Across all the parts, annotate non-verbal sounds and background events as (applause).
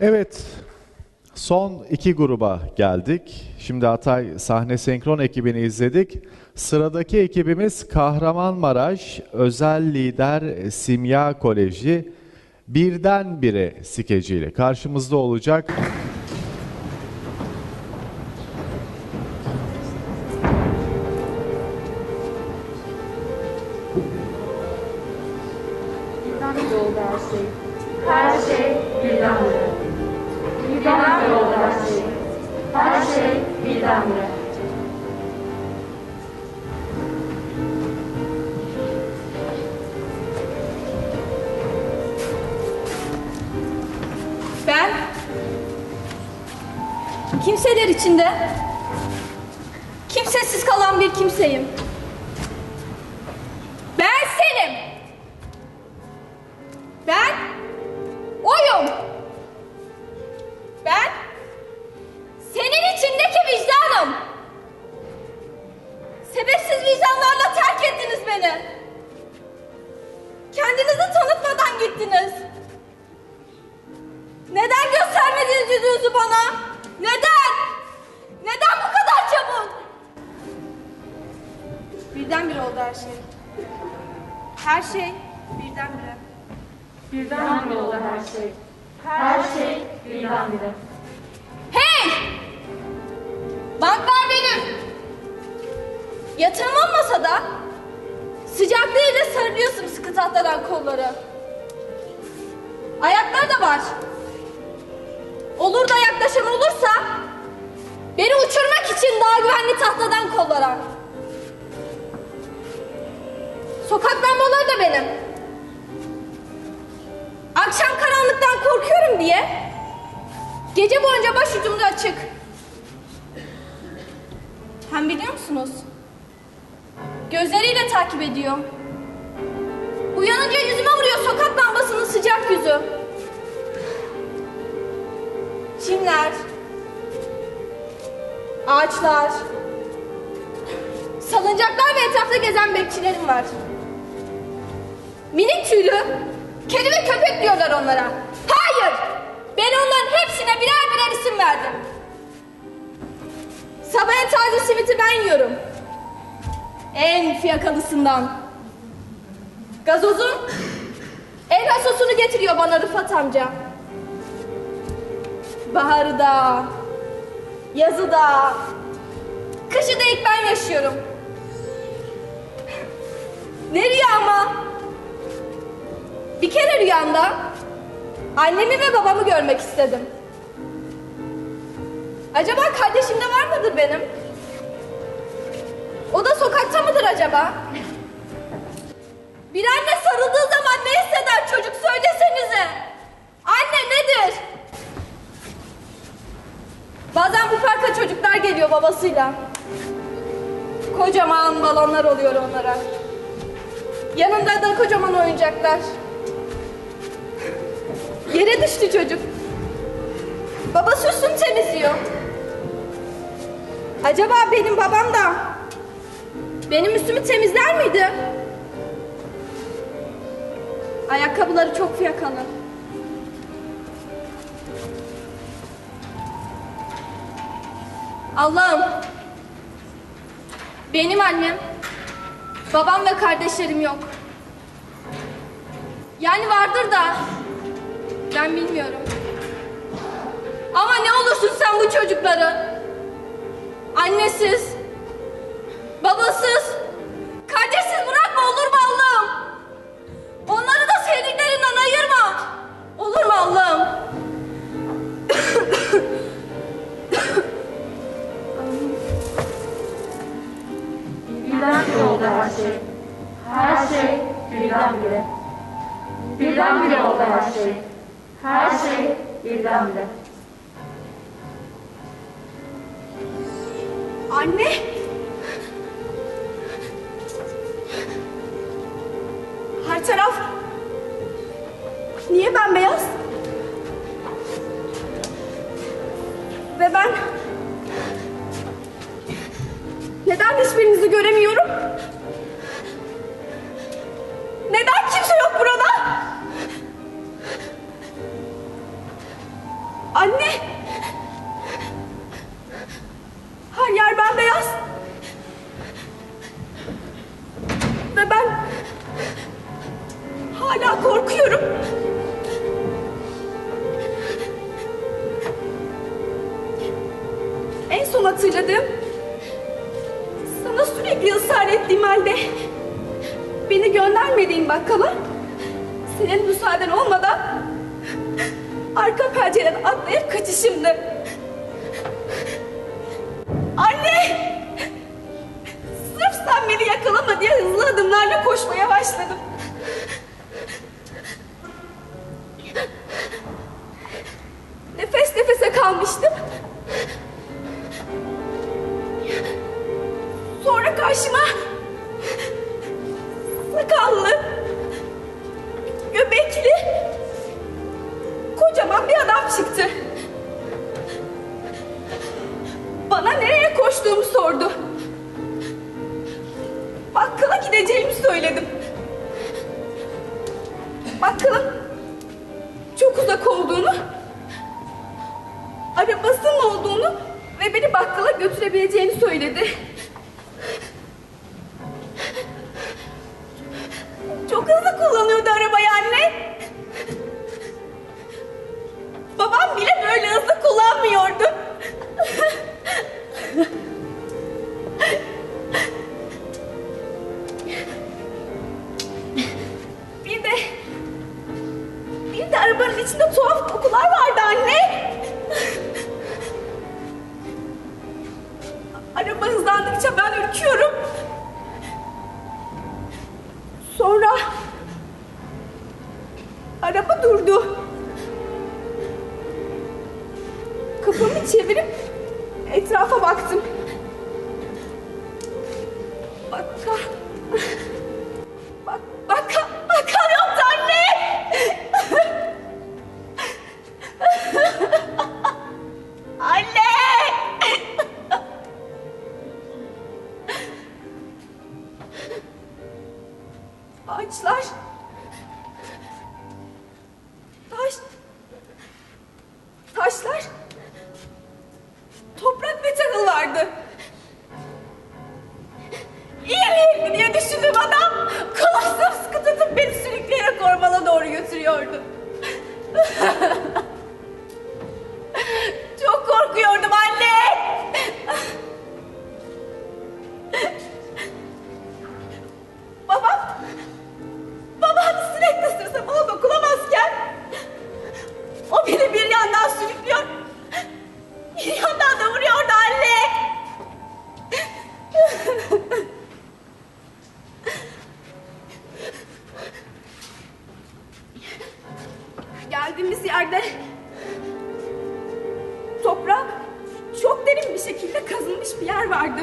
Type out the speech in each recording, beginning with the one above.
Evet, son iki gruba geldik. Şimdi Hatay sahne senkron ekibini izledik. Sıradaki ekibimiz Kahramanmaraş Özel Lider Simya Koleji birdenbire skeciyle karşımızda olacak. Kimseler içinde kimsesiz kalan bir kimseyim. Birdenbire oldu her şey. Her şey birdenbire. Birdenbire oldu her şey. Her şey birdenbire. Hey! Banklar benim. Yatağım olmasa da sıcaklığıyla sarılıyorsun sıkı tahtadan kolları. Ayaklar da var. Olur da yaklaşan olursa beni uçurmak için daha güvenli tahtadan kollara. Sokak lambaları da benim. Akşam karanlıktan korkuyorum diye Gece boyunca başucumda açık. Hem biliyor musunuz? Gözleriyle takip ediyor. Uyanınca yüzüme vuruyor sokak lambasının sıcak yüzü. Çimler, ağaçlar, salıncaklar ve etrafta gezen bekçilerim var. Minik tüylü, kedi ve köpek diyorlar onlara. Hayır! Ben onların hepsine birer birer isim verdim. Sabahın taze simiti ben yiyorum. En fiyakalısından. Gazozun elma sosunu getiriyor bana Rıfat amca. Baharı da, yazı da, kışı da ilk ben yaşıyorum. Ne rüya ama? Bir kere rüyamda annemi ve babamı görmek istedim. Acaba kardeşim de var mıdır benim? O da sokakta mıdır acaba? Bir anne sarıldığı zaman ne hisseder çocuk söylesenize. Anne nedir? Bazen bu parka çocuklar geliyor babasıyla. Kocaman balonlar oluyor onlara. Yanında da kocaman oyuncaklar. Yere düştü çocuk. Babası üstünü temizliyor. Acaba benim babam da benim üstümü temizler miydi? Ayakkabıları çok fiyakalı. Allah'ım. Benim annem, babam ve kardeşlerim yok. Yani vardır da ben bilmiyorum. Ama ne olursun sen bu çocukları annesiz, babasız, kardeşsiz bırakma neden hiçbirinizi göremiyorum? Yakalama diye hızlı adımlarla koşmaya başladım. Nefes nefese kalmıştım. Sonra karşıma sakallı, göbekli, kocaman bir adam çıktı. Bana nereye koştuğumu sordu. Gideceğimi söyledim. Bakkalın çok uzak olduğunu, arabasının olduğunu ve beni bakkala götürebileceğini söyledi. Çok hızlı kullanıyordu arabayı anne. Babam bile böyle hızlı kullanmıyordu. İçinde tuhaf kokular vardı anne. Araba hızlandıkça ben ürküyorum. Sonra araba durdu. Kafamı çevirip etrafa baktım. Bak, İyi mi diye düşündüğüm adam kolu sımsıkı tutup beni sürükleyerek ormana doğru götürüyordu. (laughs) vardı.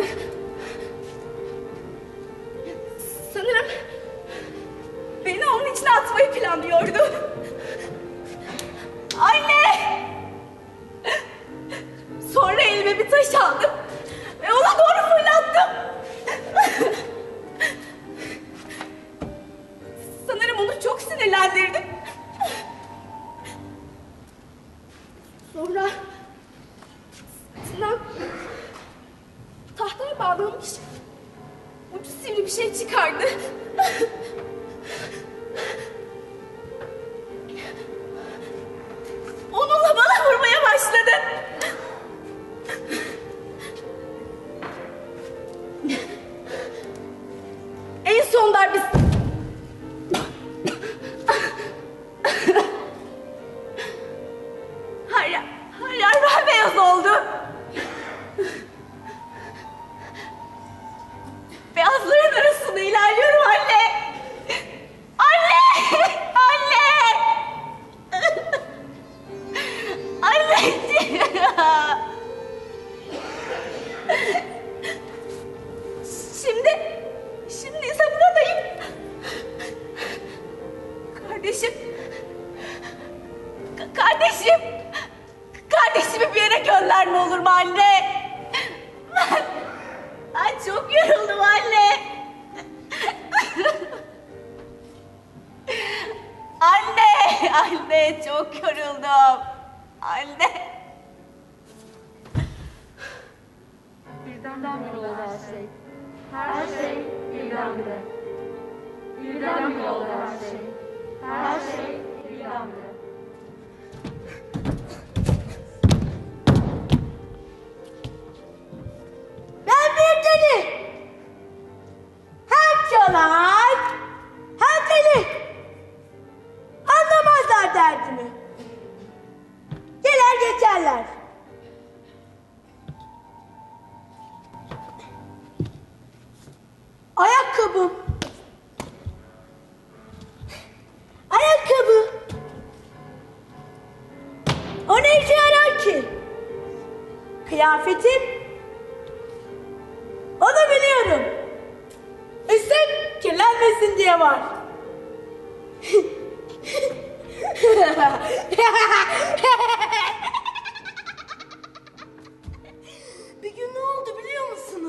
Kardeşim. Ka kardeşim. Kardeşimi bir yere gönder ne olur anne. Ben, ben çok yoruldum anne. anne, anne çok yoruldum. Anne. Birdenbire oldu her şey. Her şey birdenbire. Birdenbire oldu her şey. Her şey birdenbire. Ben bir deli. Hem çalak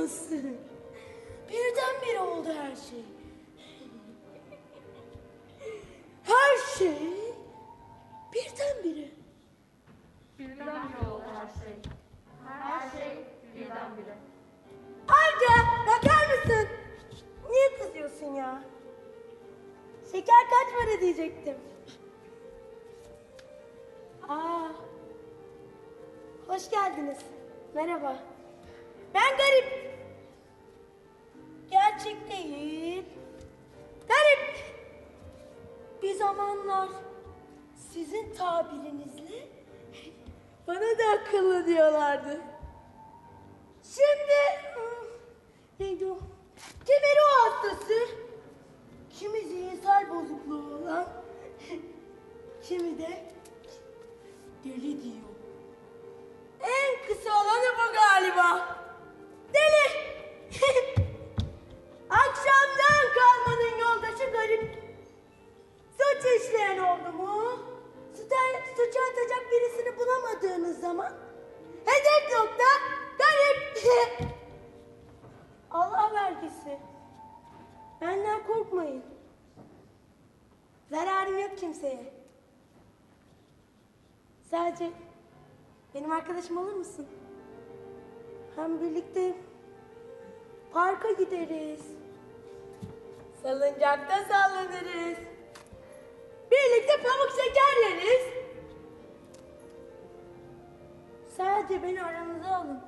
musunuz? Birdenbire oldu her şey. Her şey birdenbire. Birdenbire oldu her şey. Her şey birdenbire. Amca bakar mısın? Niye kızıyorsun ya? Şeker kaç para diyecektim. Aa, hoş geldiniz. Merhaba. Ben garip. Gerçek değil. Garip. Bir zamanlar sizin tabirinizle bana da akıllı diyorlardı. Şimdi neydi o? Kimi ruh hastası, kimi zihinsel bozukluğu olan, kimi de deli diyor. En kısa olanı bu galiba. Deli. (laughs) Akşamdan kalmanın yoldaşı garip. Suç işleyen oldu mu? Suça, atacak birisini bulamadığınız zaman hedef nokta garip. (laughs) Allah vergisi. Benden korkmayın. Zararım yok kimseye. Sadece benim arkadaşım olur musun? Hem birlikte parka gideriz. Salıncakta sallanırız. Birlikte pamuk şeker yeriz. Sadece beni aranıza alın.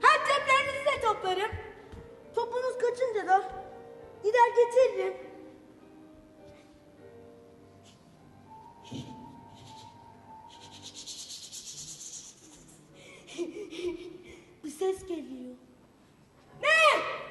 Hem ceplerinizi de toplarım. Topunuz kaçınca da gider getiririm. (laughs) Bir ses geliyor. Ne?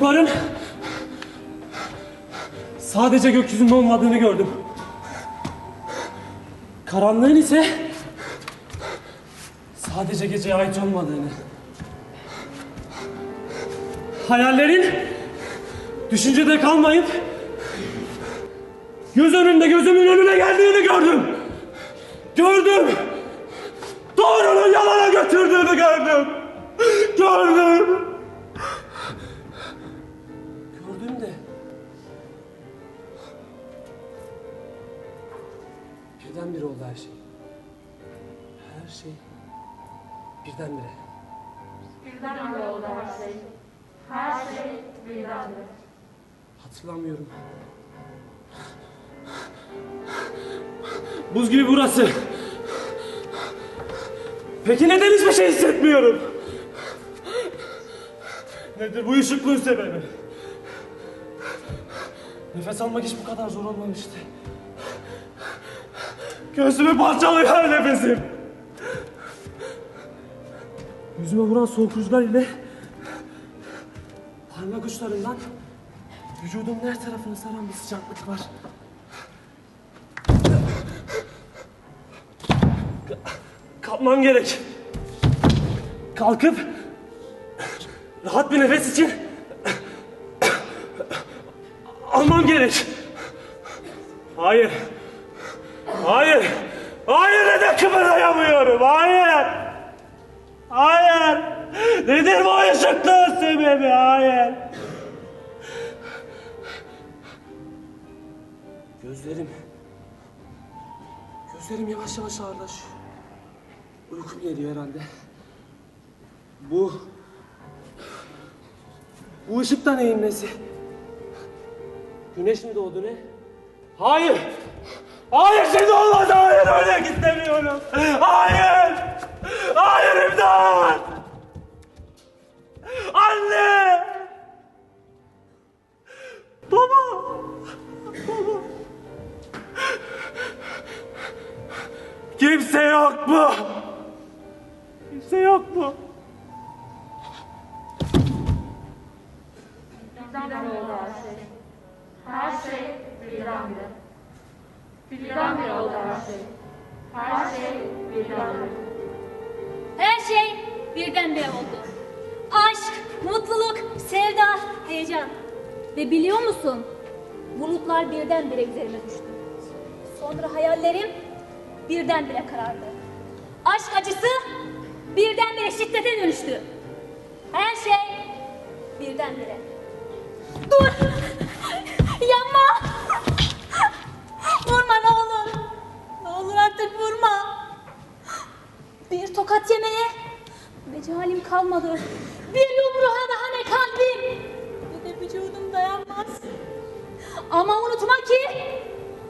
Bulutların sadece gökyüzünde olmadığını gördüm. Karanlığın ise sadece geceye ait olmadığını. Hayallerin düşüncede kalmayıp göz önünde gözümün önüne geldiğini gördüm. Gördüm. Doğrunun yalana götürdüğünü gördüm. Gördüm. Oldu her şey. Her şey birdenbire. Birdenbire oldu her şey. Her şey birdenbire. Hatırlamıyorum. Buz gibi burası. Peki neden hiçbir şey hissetmiyorum? Nedir bu ışıklığın sebebi? Nefes almak hiç bu kadar zor olmamıştı. Göğsümü parçalıyor nefesim. Yüzüme vuran soğuk rüzgar ile parmak uçlarından vücudumun her tarafını saran bir sıcaklık var. Kalkmam gerek. Kalkıp rahat bir nefes için almam gerek. Hayır. Hayır. Hayır neden kıpırdayamıyorum? Hayır. Hayır. Nedir bu ışıklığın sebebi? Hayır. Gözlerim... Gözlerim yavaş yavaş ağırlaşıyor. Uykum geliyor herhalde. Bu... Bu ışık da neyin? Güneş mi doğdu ne? Hayır. Hayır şimdi olmaz. Hayır öyle istemiyorum. Hayır. Hayır imdat. Anne. Baba. Kimse yok mu? Kimse yok mu? Birdenbire oldu her şey. Her şey birdenbire. Birdenbire oldu her şey. Her şey birdenbire. Her şey birdenbire oldu. Aşk, mutluluk, sevda, heyecan. Ve biliyor musun? Bulutlar birdenbire üzerime düştü. Sonra hayallerim birdenbire karardı. Aşk acısı birdenbire şiddete dönüştü. Her şey birdenbire. Dur! Kalmadı. Bir yumruğa daha ne kalbim ne de vücudum dayanmaz. Ama unutma ki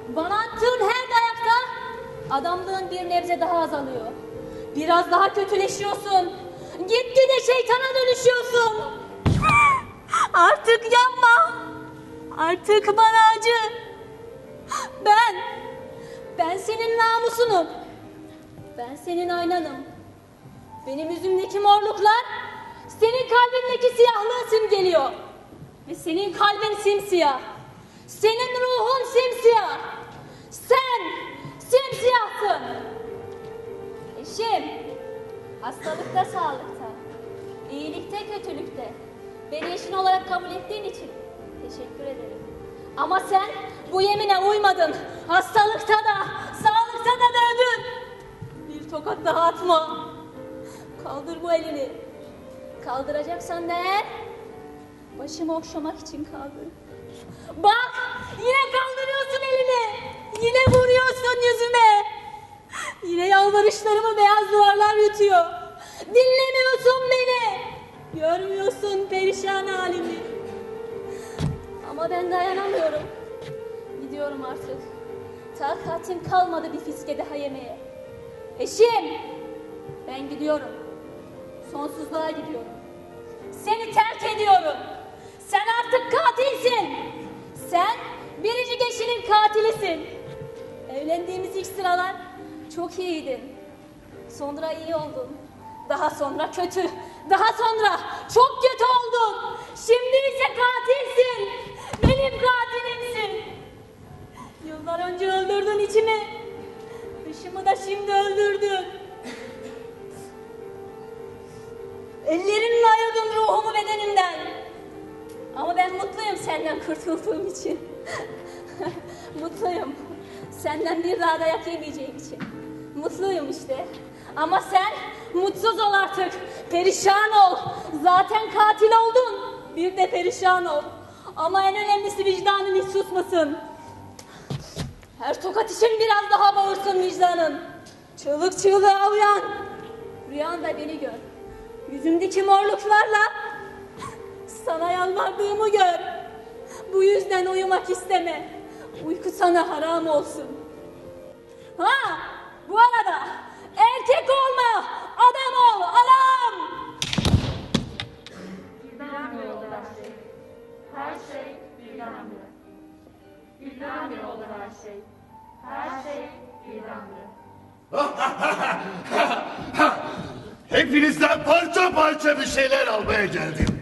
bana attığın her dayakta adamlığın bir nebze daha azalıyor. Biraz daha kötüleşiyorsun. Gitgide şeytana dönüşüyorsun. (laughs) Artık yanma. Artık bana acı. Ben, ben senin namusunum. Ben senin aynanım. Benim yüzümdeki morluklar senin kalbindeki siyahlığı simgeliyor. Ve senin kalbin simsiyah. Senin ruhun simsiyah. Sen simsiyahsın. Eşim, hastalıkta sağlıkta, iyilikte kötülükte beni eşin olarak kabul ettiğin için teşekkür ederim. Ama sen bu yemine uymadın. Hastalıkta da, sağlıkta da dövdün. Bir tokat daha atma. Kaldır bu elini. Kaldıracaksan da başımı okşamak için kaldır. Bak yine kaldırıyorsun elini. Yine vuruyorsun yüzüme. Yine yalvarışlarımı beyaz duvarlar yutuyor. Dinlemiyorsun beni. Görmüyorsun perişan halimi. Ama ben dayanamıyorum. Gidiyorum artık. Takatim kalmadı bir fiske daha yemeye. Eşim, ben gidiyorum. Sonsuzluğa gidiyorum. Seni terk ediyorum. Sen artık katilsin. Sen biricik eşinin katilisin. Evlendiğimiz ilk sıralar çok iyiydin. Sonra iyi oldun. Daha sonra kötü. Daha sonra çok kötü oldun. Şimdi ise katilsin. Benim katilimsin. Yıllar önce öldürdün içimi. Dışımı da şimdi öldürdün. Ellerinle ben mutluyum senden kurtulduğum için. (laughs) mutluyum. Senden bir daha dayak yemeyeceğim için. Mutluyum işte. Ama sen mutsuz ol artık. Perişan ol. Zaten katil oldun. Bir de perişan ol. Ama en önemlisi vicdanın hiç susmasın. Her tokat için biraz daha bağırsın vicdanın. Çığlık çığlığa uyan. Rüyanda beni gör. Yüzümdeki morluklarla sana yalvardığımı gör. Bu yüzden uyumak isteme. Uyku sana haram olsun. Ha, bu arada erkek olma, adam ol, adam. Birdenbire oldu her şey. Her şey birdenbire. Birdenbire oldu her şey. Her şey birdenbire. (laughs) Hepinizden parça parça bir şeyler almaya geldim.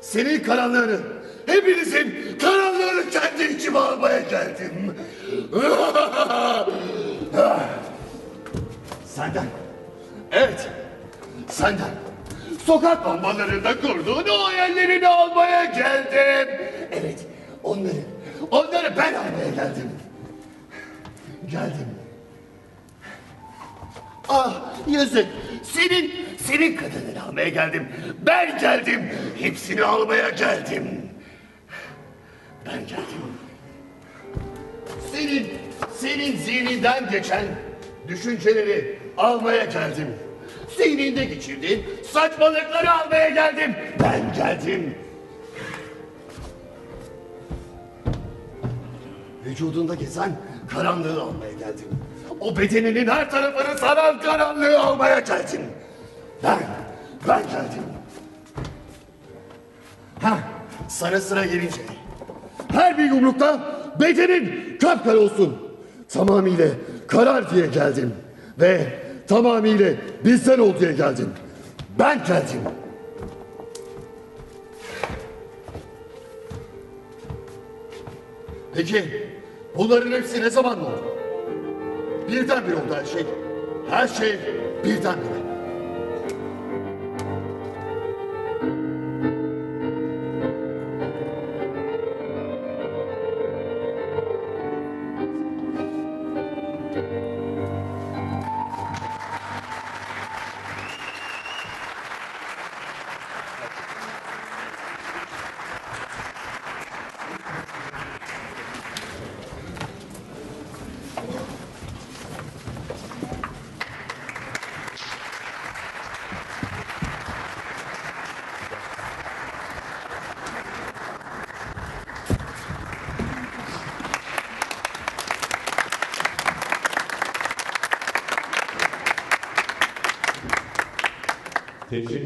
Senin karanlığını, hepinizin karanlığını kendi içime almaya geldim. Senden, evet, senden Sokak lambalarında kurduğun o hayallerini almaya geldim. Evet, onları, onları ben almaya geldim. Geldim. Ah yazık. Senin, senin kadınını almaya geldim. Ben geldim. Hepsini almaya geldim. Ben geldim. Senin, senin zihninden geçen düşünceleri almaya geldim. Zihninde geçirdiğin saçmalıkları almaya geldim. Ben geldim. Vücudunda gezen karanlığı almaya geldim. O bedeninin her tarafını saran karanlığı almaya geldim. Ben, ben geldim. Ha, sana sıra gelince. Her bir yumrukta bedenin kapkara olsun. Tamamıyla karar diye geldim. Ve tamamıyla bizden ol diye geldim. Ben geldim. Peki bunların hepsi ne zaman oldu? Birdenbire oldu her şey. Her şey birdenbire. competition